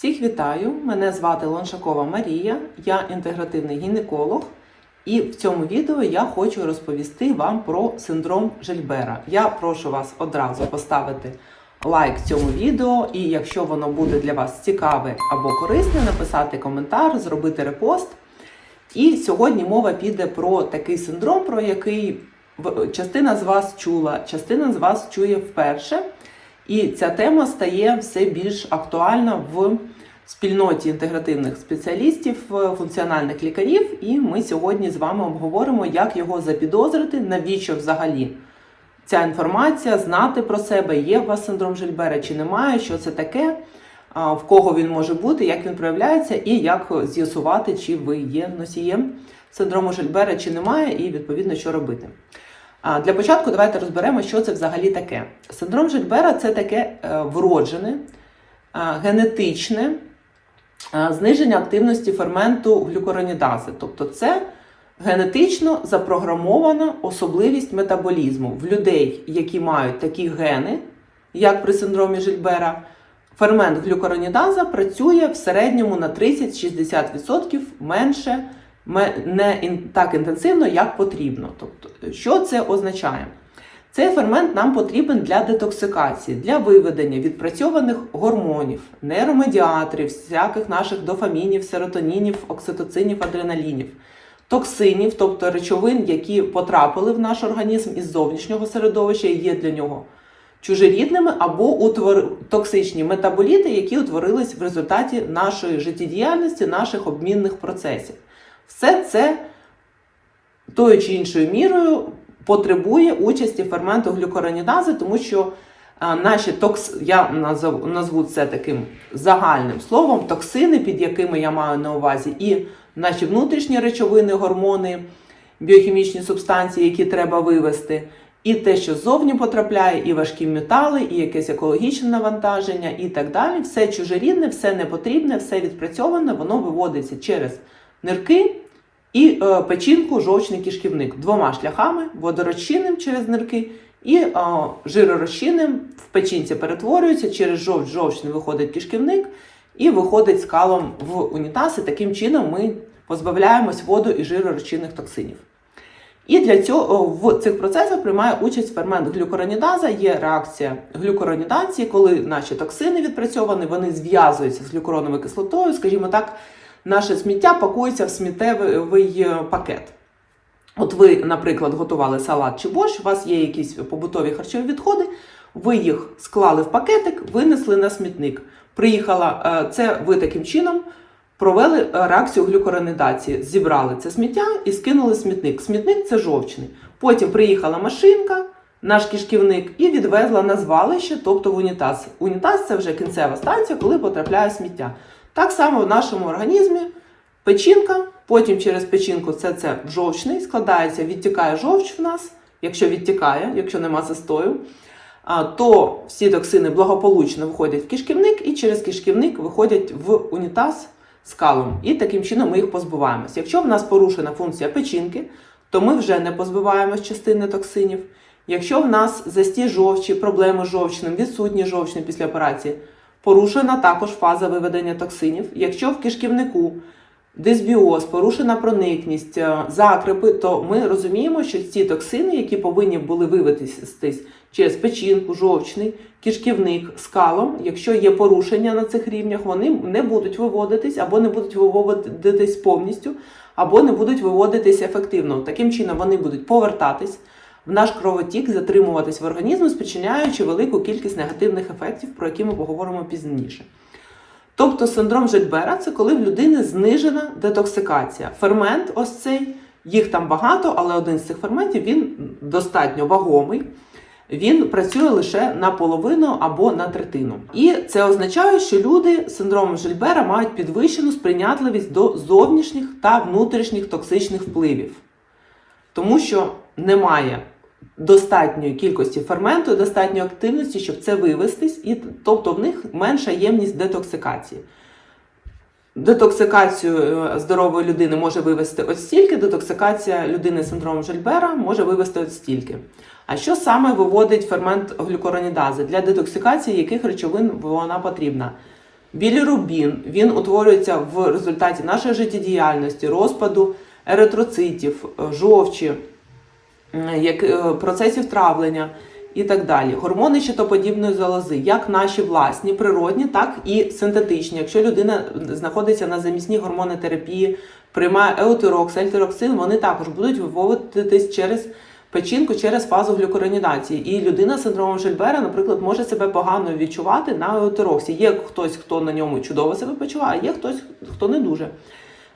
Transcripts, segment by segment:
Всіх вітаю! Мене звати Лоншакова Марія, я інтегративний гінеколог. І в цьому відео я хочу розповісти вам про синдром Жильбера. Я прошу вас одразу поставити лайк цьому відео, і якщо воно буде для вас цікаве або корисне, написати коментар, зробити репост. І сьогодні мова піде про такий синдром, про який частина з вас чула, частина з вас чує вперше. І ця тема стає все більш актуальна в спільноті інтегративних спеціалістів, е, функціональних лікарів. І ми сьогодні з вами обговоримо, як його запідозрити, навіщо взагалі ця інформація, знати про себе, є у вас синдром Жильбера чи немає, що це таке, в кого він може бути, як він проявляється, і як з'ясувати, чи ви є носієм синдрому Жильбера чи немає, і відповідно що робити. Для початку давайте розберемо, що це взагалі таке. Синдром Жильбера це таке е, вроджене, генетичне зниження активності ферменту глюкоронідази. Тобто це генетично запрограмована особливість метаболізму в людей, які мають такі гени, як при синдромі Жильбера. Фермент глюкоронідаза працює в середньому на 30-60% менше, не так інтенсивно, як потрібно. Тобто, що це означає? Цей фермент нам потрібен для детоксикації, для виведення відпрацьованих гормонів, нейромедіаторів, всяких наших дофамінів, серотонінів, окситоцинів, адреналінів, токсинів, тобто речовин, які потрапили в наш організм із зовнішнього середовища і є для нього чужорідними, або утвор... токсичні метаболіти, які утворились в результаті нашої життєдіяльності, наших обмінних процесів. Все це тою чи іншою мірою потребує участі ферменту глюкоронідази, тому що наші токс... я назву це таким загальним словом, токсини, під якими я маю на увазі, і наші внутрішні речовини, гормони, біохімічні субстанції, які треба вивести, і те, що ззовні потрапляє, і важкі метали, і якесь екологічне навантаження, і так далі. Все чужорідне, все непотрібне, все відпрацьоване, воно виводиться через нирки і е, печінку, жовчний кишківник двома шляхами: водорозчинним через нирки і е, жиророзчинним в печінці перетворюється, через жовч жовчний виходить кишківник і виходить скалом в унітаз. І таким чином ми позбавляємось воду і жиророзчинних токсинів. І для цього в цих процесах приймає участь фермент глюкоронідаза. Є реакція глюкоронідації, коли наші токсини відпрацьовані, вони зв'язуються з глюкуроновою кислотою, скажімо так, наше сміття пакується в сміттєвий е, пакет. От ви, наприклад, готували салат чи борщ, у вас є якісь побутові харчові відходи, ви їх склали в пакетик, винесли на смітник. Приїхала е, це ви таким чином провели е, реакцію глюкоронидації, зібрали це сміття і скинули смітник. Смітник це жовчний. Потім приїхала машинка, наш кишківник, і відвезла на звалище, тобто в унітаз. Унітаз це вже кінцева станція, коли потрапляє сміття. Так само в нашому організмі печінка, потім через печінку це, це жовчний, складається, відтікає жовч в нас, якщо відтікає, якщо нема застою, то всі токсини благополучно виходять в кишківник і через кишківник виходять в унітаз з калом. І таким чином ми їх позбуваємось. Якщо в нас порушена функція печінки, то ми вже не позбиваємось частини токсинів. Якщо в нас застій жовчі, проблеми з жовчним, відсутні жовчні після операції, порушена також фаза виведення токсинів. Якщо в кишківнику дисбіоз, порушена проникність, е, закрипи, то ми розуміємо, що ці токсини, які повинні були вивестись через печінку, жовчний, кишківник, скалом, якщо є порушення на цих рівнях, вони не будуть виводитись або не будуть виводитись повністю, або не будуть виводитись ефективно. Таким чином вони будуть повертатись в наш кровотік, затримуватись в організмі, спричиняючи велику кількість негативних ефектів, про які ми поговоримо пізніше. Тобто синдром Жильбера це коли в людини знижена детоксикація. Фермент, ось цей, їх там багато, але один з цих ферментів він достатньо вагомий. Він працює лише наполовину або на третину. І це означає, що люди з синдромом Жильбера мають підвищену сприйнятливість до зовнішніх та внутрішніх токсичних впливів, тому що немає достатньої кількості ферменту, достатньої активності, щоб це вивестись, і тобто в них менша ємність детоксикації. Детоксикацію е, здорової людини може вивести ось стільки, детоксикація людини з синдромом Жильбера може вивести ось стільки. А що саме виводить фермент глюкоронідази? Для детоксикації яких речовин вона потрібна? Білірубін він утворюється в результаті нашої життєдіяльності, розпаду еритроцитів, е, жовчі, е, процесів травлення і так далі. Гормони щитоподібної залози, як наші власні, природні, так і синтетичні. Якщо людина знаходиться на замісній гормонотерапії, приймає еутерокс, ельтероксин, вони також будуть виводитись через печінку через фазу глюкоронідації. І людина з синдромом Жильбера, наприклад, може себе погано відчувати на еутероксі. Є хтось, хто на ньому чудово себе почуває, а є хтось, хто не дуже.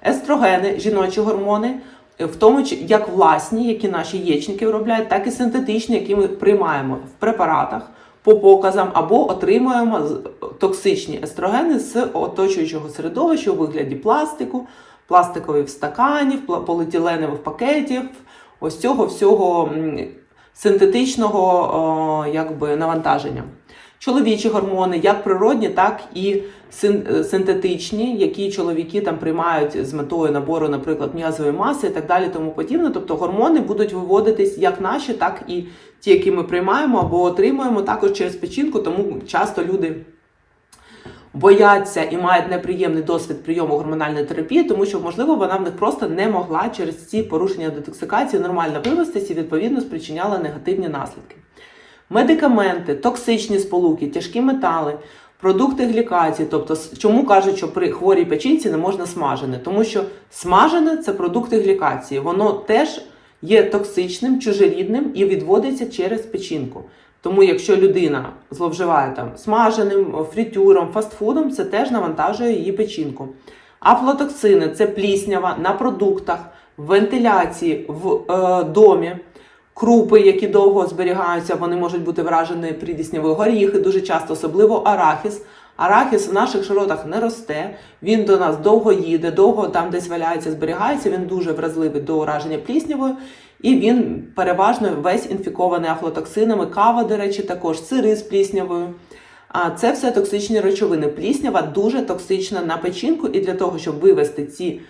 Естрогени, жіночі гормони, в тому як власні, які наші яєчники виробляють, так і синтетичні, які ми приймаємо в препаратах по показам або отримуємо токсичні естрогени з оточуючого середовища у вигляді пластику, пластикових стаканів, поліетиленових пакетів, ось цього всього синтетичного о, якби, навантаження. Чоловічі гормони, як природні, так і е, синтетичні, які чоловіки там приймають з метою набору, наприклад, м'язової маси і так далі, тому подібне. Тобто гормони будуть виводитись як наші, так і ті, які ми приймаємо або отримуємо також через печінку, тому часто люди. Бояться і мають неприємний досвід прийому гормональної терапії, тому що, можливо, вона в них просто не могла через ці порушення детоксикації нормально вивестись і відповідно спричиняла негативні наслідки. Медикаменти, токсичні сполуки, тяжкі метали, продукти глікації. Тобто, чому кажуть, що при хворій печінці не можна смажене? Тому що смажене це продукти глікації. Воно теж є токсичним, чужорідним і відводиться через печінку. Тому, якщо людина зловживає там смаженим, фрітюром, фастфудом, це теж навантажує її печінку. Афлотоксини це пліснява на продуктах, в вентиляції, в е, домі. Крупи, які довго зберігаються, вони можуть бути вражені придіснявою горіхи, дуже часто, особливо арахіс. Арахіс в наших широтах не росте, він до нас довго їде, довго там десь валяється, зберігається. Він дуже вразливий до ураження пліснявою, і він переважно весь інфікований афлотоксинами. Кава, до речі, також сири з пліснявою. А це все токсичні речовини. Пліснява дуже токсична на печінку, і для того, щоб вивести ці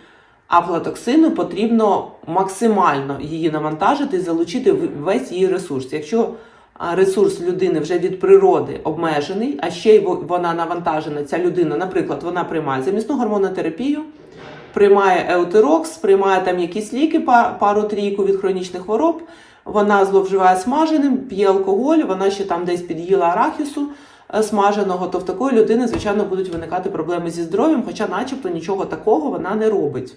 афлотоксини, потрібно максимально її навантажити і залучити весь її ресурс. Якщо ресурс людини вже від природи обмежений, а ще й вона навантажена, ця людина, наприклад, вона приймає замісну гормонотерапію, приймає еутерокс, приймає там якісь ліки, пару-трійку від хронічних хвороб, вона зловживає смаженим, п'є алкоголь, вона ще там десь під'їла арахісу е, смаженого, то в такої людини, звичайно, будуть виникати проблеми зі здоров'ям, хоча, начебто, нічого такого вона не робить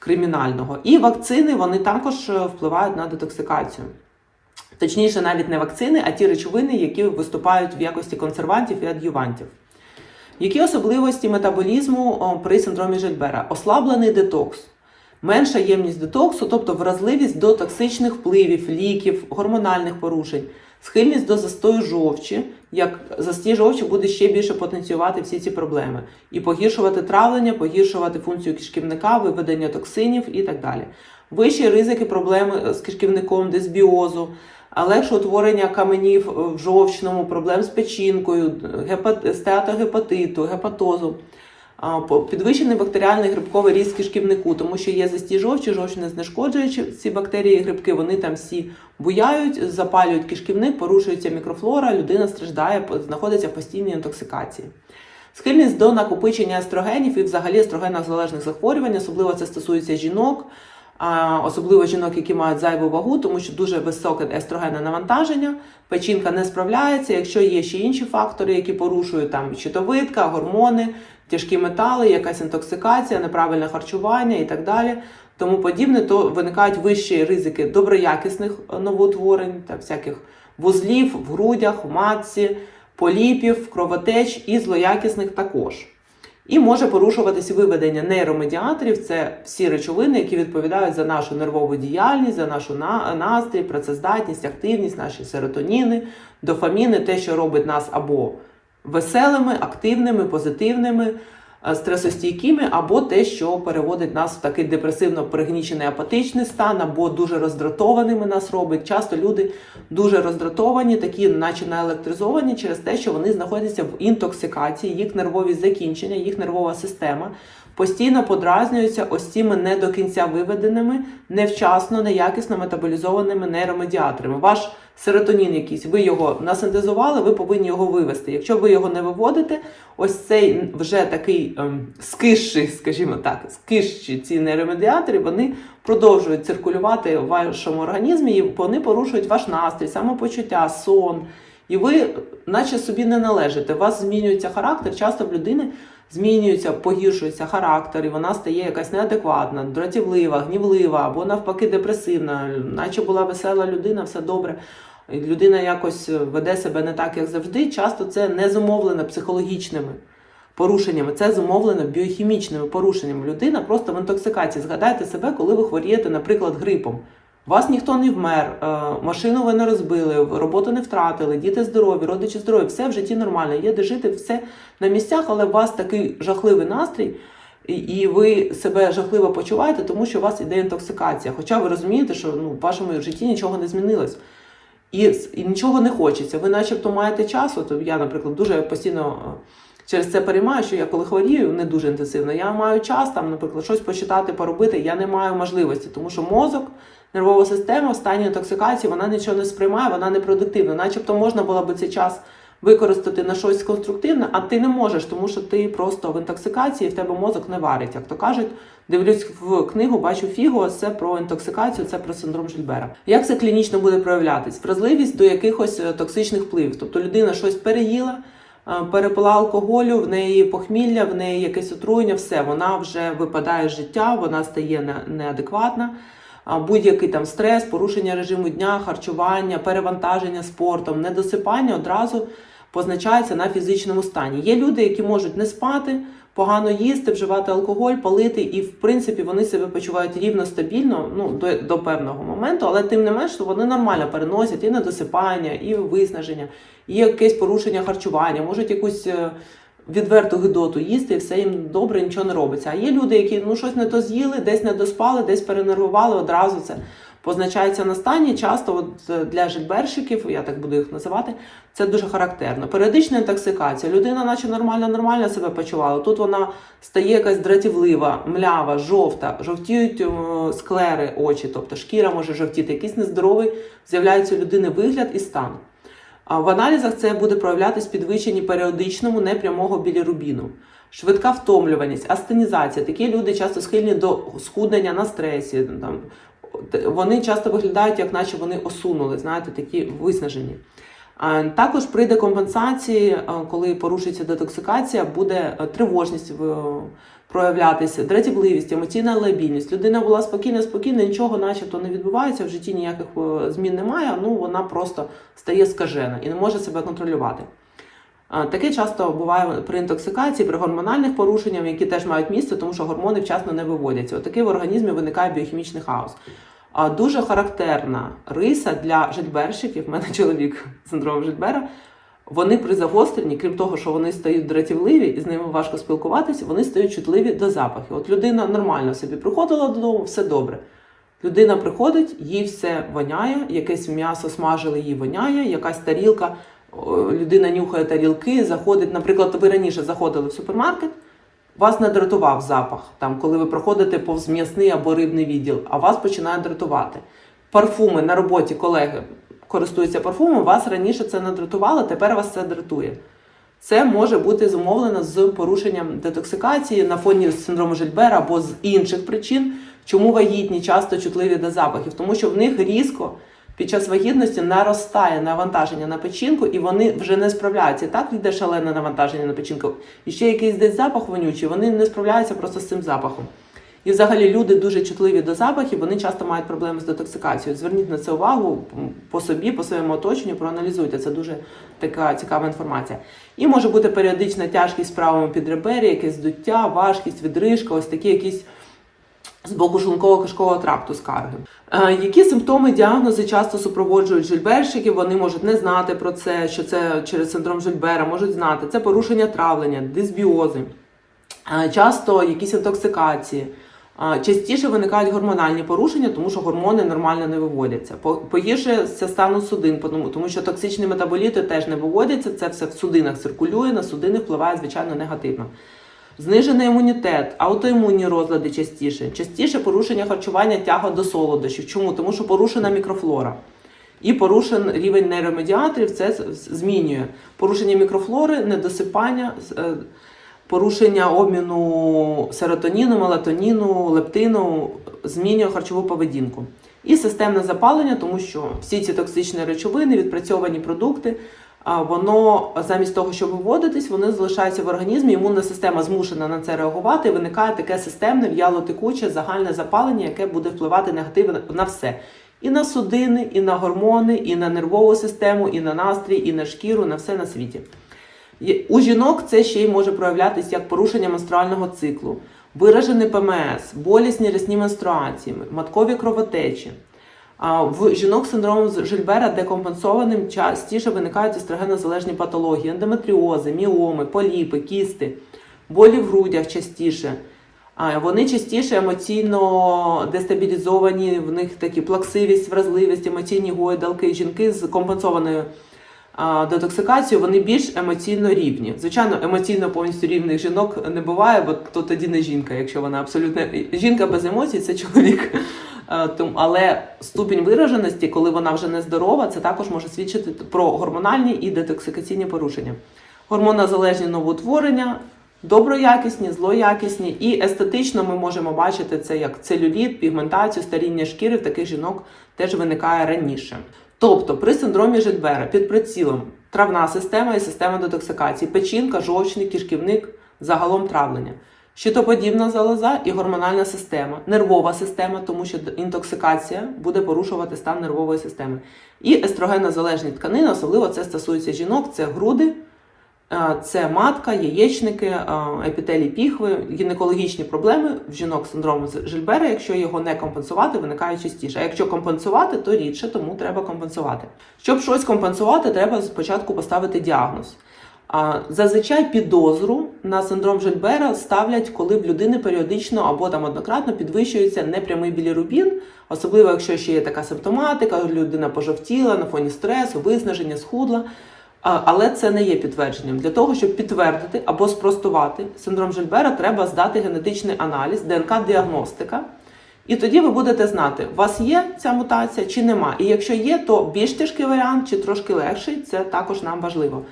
кримінального. І вакцини вони також е, впливають на детоксикацію. Точніше, навіть не вакцини, а ті речовини, які виступають в якості консервантів і ад'ювантів. Які особливості метаболізму при синдромі Жильбера? Ослаблений детокс, менша ємність детоксу, тобто вразливість до токсичних впливів, ліків, гормональних порушень, схильність до застою жовчі, як застіжувач буде ще більше потенціювати всі ці проблеми, і погіршувати травлення, погіршувати функцію кишківника, виведення токсинів і так далі. Вищі ризики проблеми з кишківником, дисбіозу, легше утворення каменів е, в жовчному, проблем з печінкою, гепат... стеатогепатиту, гепатозу, підвищений бактеріальний грибковий ріст кишківнику, тому що є застій жовчі, жовч не знешкоджуючи ці бактерії грибки, вони там всі буяють, запалюють кишківник, порушується мікрофлора, людина страждає, знаходиться в постійній інтоксикації. Схильність до накопичення естрогенів і взагалі естрогенозалежних захворювань, особливо це стосується жінок, особливо жінок, які мають зайву вагу, тому що дуже високе естрогенне навантаження, печінка не справляється. Якщо є ще інші фактори, які порушують там щитовидка, гормони, тяжкі метали, якась інтоксикація, неправильне харчування і так далі. Тому подібне, то виникають вищі ризики доброякісних е, новоутворень та всяких вузлів в грудях, в матці, поліпів, кровотеч і злоякісних також. І може порушуватися виведення нейромедіаторів. Це всі речовини, які відповідають за нашу нервову діяльність, за нашу настрій, працездатність, активність, наші серотоніни, дофаміни, те, що робить нас або веселими, активними, позитивними, е, стресостійкими, або те, що переводить нас в такий депресивно пригнічений апатичний стан, або дуже роздратованими нас робить. Часто люди дуже роздратовані, такі, наче наелектризовані через те, що вони знаходяться в інтоксикації, їх нервові закінчення, їх нервова система постійно подразнюються ось цими не до кінця виведеними, невчасно, неякісно метаболізованими нейромедіаторами. Ваш серотонін якийсь, ви його насинтезували, ви повинні його вивести. Якщо ви його не виводите, ось цей вже такий ем, скисший, скажімо так, скисші ці нейромедіатори, вони продовжують циркулювати в вашому організмі, і вони порушують ваш настрій, самопочуття, сон. І ви, наче собі не належите. У вас змінюється характер. Часто в людини змінюється, погіршується характер, і вона стає якась неадекватна, дратівлива, гнівлива або навпаки депресивна, наче була весела людина, все добре. Людина якось веде себе не так, як завжди. Часто це не зумовлено психологічними порушеннями, це зумовлено біохімічними порушеннями. Людина просто в інтоксикації. Згадайте себе, коли ви хворієте, наприклад, грипом. Вас ніхто не вмер, е, машину ви не розбили, роботу не втратили, діти здорові, родичі здорові, все в житті нормально. Є де жити, все на місцях, але у вас такий жахливий настрій, і, ви себе жахливо почуваєте, тому що у вас іде інтоксикація. Хоча ви розумієте, що ну, в вашому житті нічого не змінилось. І, і нічого не хочеться. Ви начебто маєте часу. То я, наприклад, дуже постійно е, через це переймаю, що я коли хворію, не дуже інтенсивно. Я маю час там, наприклад, щось почитати, поробити. Я не маю можливості, тому що мозок, нервова система в стані інтоксикації, вона нічого не сприймає, вона не продуктивна. Начебто можна було би цей час використати на щось конструктивне, а ти не можеш, тому що ти просто в інтоксикації, в тебе мозок не варить. Як то кажуть, дивлюсь в книгу, бачу фігу, це про інтоксикацію, це про синдром Жильбера. Як це клінічно буде проявлятись? Вразливість до якихось е, токсичних впливів. Тобто людина щось переїла, е, перепила алкоголю, в неї похмілля, в неї якесь отруєння, все, вона вже випадає з життя, вона стає не- неадекватна. Будь-який там стрес, порушення режиму дня, харчування, перевантаження спортом, недосипання одразу позначається на фізичному стані. Є люди, які можуть не спати, погано їсти, вживати алкоголь, палити, і в принципі вони себе почувають рівно стабільно ну, до, до певного моменту, але тим не менш вони нормально переносять і недосипання, і виснаження, і якесь порушення харчування, можуть якусь. Відверту гидоту їсти, і все їм добре, нічого не робиться. А є люди, які ну щось не то з'їли, десь не доспали, десь перенервували, одразу це позначається на стані. Часто от е, для жильберщиків, я так буду їх називати, це дуже характерно. Періодична інтоксикація. Людина, наче нормально, нормально себе почувала. Тут вона стає якась дратівлива, млява, жовта, жовтіють е, склери очі, тобто шкіра може жовтіти, якийсь нездоровий з'являється у людини вигляд і стан. В аналізах це буде проявлятись підвищені періодичному непрямого білірубіну, швидка втомлюваність, астенізація. Такі люди часто схильні до схуднення на стресі. Там, вони часто виглядають, як наче вони осунули, знаєте, такі виснажені. А Також при декомпенсації, коли порушується детоксикація, буде е, тривожність проявлятися, дратівливість, емоційна лабільність. Людина була спокійна, спокійна, нічого начебто не відбувається, в житті ніяких е, змін немає, ну вона просто стає скажена і не може себе контролювати. Таке часто буває при інтоксикації, при гормональних порушеннях, які теж мають місце, тому що гормони вчасно не виводяться. Отакий в організмі виникає біохімічний хаос. А дуже характерна риса для жильберщиків, в мене чоловік з синдромом Жильбера, вони при загостренні, крім того, що вони стають дратівливі і з ними важко спілкуватися, вони стають чутливі до запахів. От людина нормально собі приходила додому, все добре. Людина приходить, їй все воняє, якесь м'ясо смажили, їй воняє, якась тарілка, людина нюхає тарілки, заходить. Наприклад, ви раніше заходили в супермаркет, вас не дратував запах, там, коли ви проходите повз м'ясний або рибний відділ, а вас починає дратувати. Парфуми на роботі колеги користуються парфумом, вас раніше це не дратувало, тепер вас це дратує. Це може бути зумовлено з порушенням детоксикації на фоні синдрому Жильбера або з інших причин, чому вагітні часто чутливі до запахів, тому що в них різко під час вагітності наростає навантаження на печінку, і вони вже не справляються. І так йде шалене навантаження на печінку. І ще якийсь десь запах вонючий, вони не справляються просто з цим запахом. І взагалі люди дуже чутливі до запахів, вони часто мають проблеми з детоксикацією. Зверніть на це увагу по собі, по своєму оточенню, проаналізуйте. Це дуже така цікава інформація. І може бути періодична тяжкість в правому підребері, якесь здуття, важкість, відрижка, ось такі якісь з боку шлунково-кишкового тракту скарги. Е, які симптоми, діагнози часто супроводжують жильберщиків? Вони можуть не знати про це, що це через синдром Жильбера, можуть знати. Це порушення травлення, дисбіози, е, часто якісь інтоксикації. Е, Частіше виникають гормональні порушення, тому що гормони нормально не виводяться. По- Погіршується стан судин, тому що токсичні метаболіти теж не виводяться. Це все в судинах циркулює, на судини впливає звичайно негативно. Знижений імунітет, аутоімунні розлади частіше, частіше порушення харчування тяга до солодощів. Чому? Тому що порушена мікрофлора. і порушен рівень нейромедіаторів. Це змінює порушення мікрофлори, недосипання, е, порушення обміну серотоніну, мелатоніну, лептину, змінює харчову поведінку. І системне запалення, тому що всі ці токсичні речовини, відпрацьовані продукти, воно замість того, щоб виводитись, вони залишаються в організмі. Імунна система змушена на це реагувати. і Виникає таке системне в'ялотекуче загальне запалення, яке буде впливати негативно на все. І на судини, і на гормони, і на нервову систему, і на настрій, і на шкіру, на все на світі. У жінок це ще й може проявлятися як порушення менструального циклу, виражений ПМС, болісні рясні менструації, маткові кровотечі. В жінок з синдромом Жильбера декомпенсованим частіше виникають естрогенозалежні патології, ендометріози, міоми, поліпи, кісти, болі в грудях частіше. Вони частіше емоційно дестабілізовані, в них такі плаксивість, вразливість, емоційні гойдалки. Жінки з компенсованою а, детоксикацією вони більш емоційно рівні. Звичайно, емоційно повністю рівних жінок не буває, бо то тоді не жінка, якщо вона абсолютно жінка без емоцій, це чоловік. Але ступінь вираженості, коли вона вже не здорова, це також може свідчити про гормональні і детоксикаційні порушення. Гормонозалежні новоутворення, доброякісні, злоякісні, і естетично ми можемо бачити це як целюліт, пігментацію, старіння шкіри в таких жінок теж виникає раніше. Тобто при синдромі Жильбера під прицілом травна система і система детоксикації, печінка, жовчний, кишківник, загалом травлення. Щитоподібна залоза і гормональна система, нервова система, тому що інтоксикація буде порушувати стан нервової системи. І естрогенозалежні тканини, особливо це стосується жінок, це груди, це матка, яєчники, е, епітелій піхви, гінекологічні проблеми в жінок з синдромом Жильбера, якщо його не компенсувати, виникають частіше. А якщо компенсувати, то рідше, тому треба компенсувати. Щоб щось компенсувати, треба спочатку поставити діагноз. Зазвичай підозру на синдром Жильбера ставлять, коли в людини періодично або там однократно підвищується непрямий білірубін, особливо якщо ще є така симптоматика, людина пожовтіла на фоні стресу, виснаження, схудла. Але це не є підтвердженням. Для того, щоб підтвердити або спростувати синдром Жильбера, треба здати генетичний аналіз, ДНК-діагностика. І тоді ви будете знати, у вас є ця мутація чи нема. І якщо є, то більш тяжкий варіант чи трошки легший, це також нам важливо.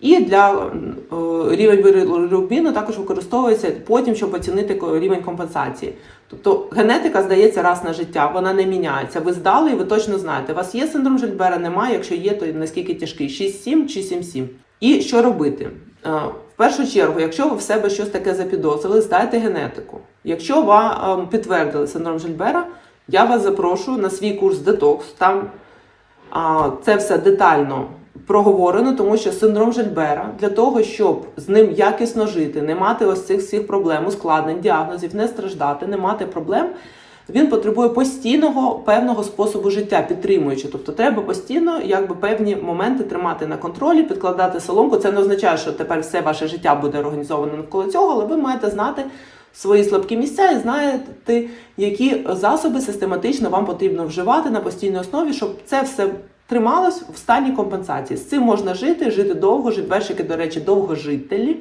І для е, рівень білірубіну також використовується потім, щоб оцінити рівень компенсації. Тобто генетика здається раз на життя, вона не міняється. Ви здали і ви точно знаєте, у вас є синдром Жильбера, немає. Якщо є, то наскільки тяжкий 6-7 чи 7-7. І що робити? Е, В першу чергу, якщо ви в себе щось таке запідозрили, здайте генетику. Якщо вам підтвердили синдром Жильбера, я вас запрошую на свій курс детокс. Там це все детально проговорено, тому що синдром Жильбера для того, щоб з ним якісно жити, не мати ось цих всіх проблем, ускладнень, діагнозів, не страждати, не мати проблем. Він потребує постійного певного способу життя, підтримуючи. Тобто треба постійно якби певні моменти тримати на контролі, підкладати соломку. Це не означає, що тепер все ваше життя буде організовано навколо цього, але ви маєте знати свої слабкі місця і знаєте, які засоби систематично вам потрібно вживати на постійній основі, щоб це все трималось в стані компенсації. З цим можна жити, жити довго. Жильберщики, до речі, довгожителі.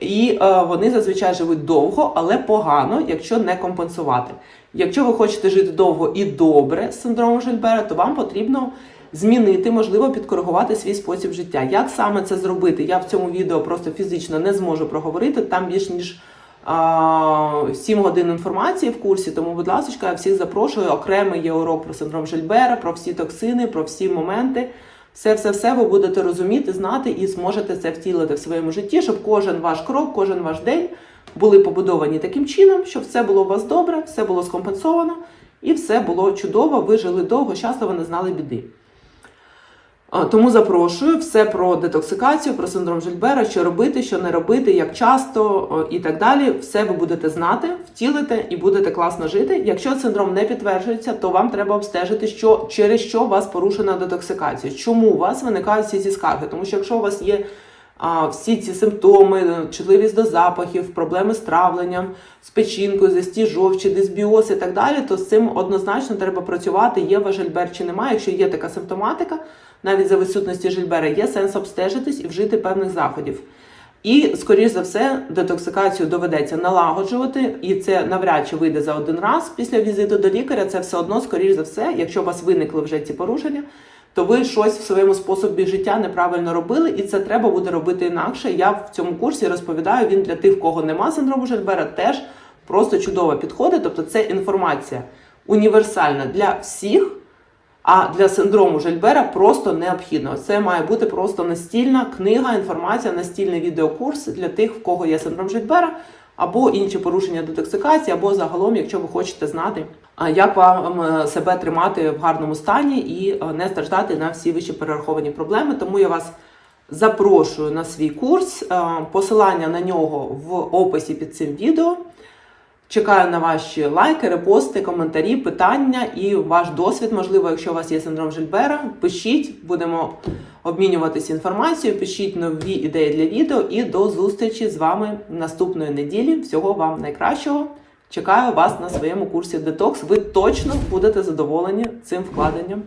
І е, вони зазвичай живуть довго, але погано, якщо не компенсувати. Якщо ви хочете жити довго і добре з синдромом Жильбера, то вам потрібно змінити, можливо, підкоригувати свій спосіб життя. Як саме це зробити? Я в цьому відео просто фізично не зможу проговорити. Там більш ніж 7 годин інформації в курсі, тому, будь ласка, я всіх запрошую. Окремий є урок про синдром Жильбера, про всі токсини, про всі моменти. Все, все, все ви будете розуміти, знати і зможете це втілити в своєму житті, щоб кожен ваш крок, кожен ваш день були побудовані таким чином, щоб все було у вас добре, все було скомпенсовано і все було чудово. Ви жили довго, щасливо, не знали біди. Тому запрошую все про детоксикацію, про синдром Жильбера, що робити, що не робити, як часто і так далі. Все ви будете знати, втілите і будете класно жити. Якщо синдром не підтверджується, то вам треба обстежити, що через що у вас порушена детоксикація. Чому у вас виникають всі ці скарги? Тому що якщо у вас є а, всі ці симптоми, чутливість до запахів, проблеми з травленням, з печінкою, застій жовчі, дисбіоз і так далі, то з цим однозначно треба працювати. Є ваш жильбер чи немає. Якщо є така симптоматика, навіть за відсутності жильбера, є сенс обстежитись і вжити певних заходів. І, скоріш за все, детоксикацію доведеться налагоджувати, і це навряд чи вийде за один раз після візиту до лікаря. Це все одно, скоріш за все, якщо у вас виникли вже ці порушення, то ви щось в своєму способі життя неправильно робили, і це треба буде робити інакше. Я в цьому курсі розповідаю. Він для тих, в кого нема синдрому Жильбера, теж просто чудово підходить. Тобто, це інформація універсальна для всіх. А для синдрому Жильбера просто необхідно. Це має бути просто настільна книга, інформація, настільний відеокурс для тих, в кого є синдром Жильбера, або інші порушення детоксикації, або загалом, якщо ви хочете знати, як вам себе тримати в гарному стані і е, не страждати на всі вище перераховані проблеми. Тому я вас запрошую на свій курс. Е, Посилання на нього в описі під цим відео. Чекаю на ваші лайки, репости, коментарі, питання і ваш досвід, можливо, якщо у вас є синдром Жильбера, пишіть, будемо обмінюватися інформацією, пишіть нові ідеї для відео і до зустрічі з вами наступної неділі. Всього вам найкращого. Чекаю вас на своєму курсі Детокс. Ви точно будете задоволені цим вкладенням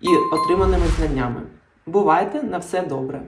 і отриманими знаннями. Бувайте на все добре!